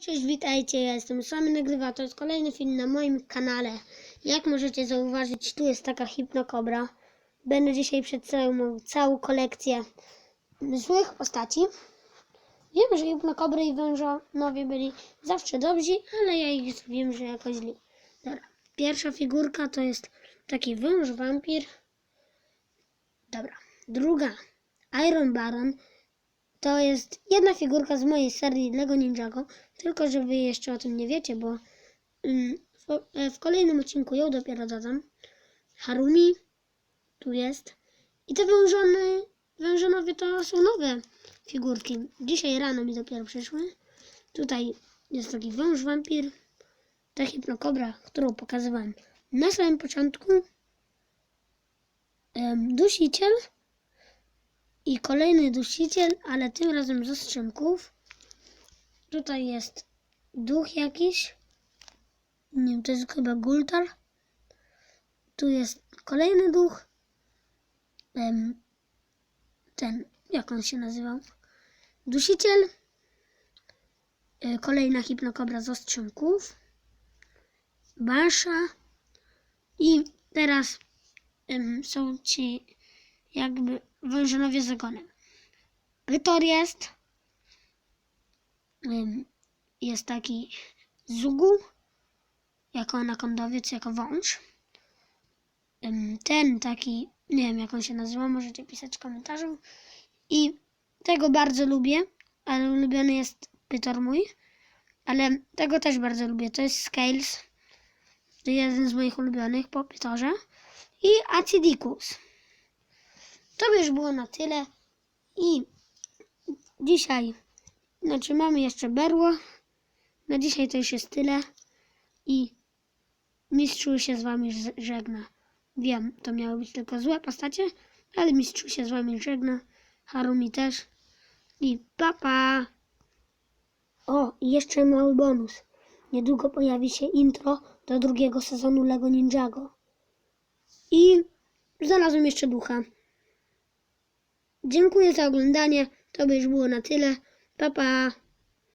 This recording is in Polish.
Cześć, witajcie, ja jestem Samy Nagrywa, to jest kolejny film na moim kanale. Jak możecie zauważyć, tu jest taka hipnokobra. Będę dzisiaj przedstawiał całą kolekcję złych postaci. Wiem, że hipnokobry i wężonowie byli zawsze dobrzy, ale ja ich wiem, że jakoś źli. Dobra, pierwsza figurka to jest taki węż wampir. Dobra, druga Iron Baron. To jest jedna figurka z mojej serii Lego Ninjago, tylko że wy jeszcze o tym nie wiecie, bo mm, w, e, w kolejnym odcinku ją dopiero dodam. Harumi tu jest. I te wężony, wężonowie to są nowe figurki. Dzisiaj rano mi dopiero przyszły. Tutaj jest taki wąż wampir, ta hipnokobra, którą pokazywałem na samym początku. Dusiciel i kolejny dusiciel, ale tym razem z ostrzemków. Tutaj jest duch jakiś. Nie wiem, to jest chyba Gultar. Tu jest kolejny duch. Ten, jak on się nazywał? Dusiciel. E, Kolejna hipnokobra z ostrzemków. Basza. I teraz są ci jakby wężonowie z ogonem. Jest. Jest taki Zugu, jako anakondowiec, jako wąż. Ten taki, nie wiem jak on się nazywa, możecie pisać w komentarzu. I tego bardzo lubię, ale ulubiony jest Pytor mój. Ale tego też bardzo lubię. To jest Scales. To jeden z moich ulubionych po Pytorze. I Acidicus. To by już było na tyle. I dzisiaj, znaczy mamy jeszcze berło. Na dzisiaj to już jest tyle. I mistrzu się z wami żegna. Wiem, to miały być tylko złe postacie, ale mistrzu się z wami żegna. Harumi też. I papa. O, i jeszcze mały bonus. Niedługo pojawi się intro do drugiego sezonu Lego Ninjago. I znalazłem jeszcze ducha. Dziękuję za oglądanie. To by już było na tyle. Pa pa.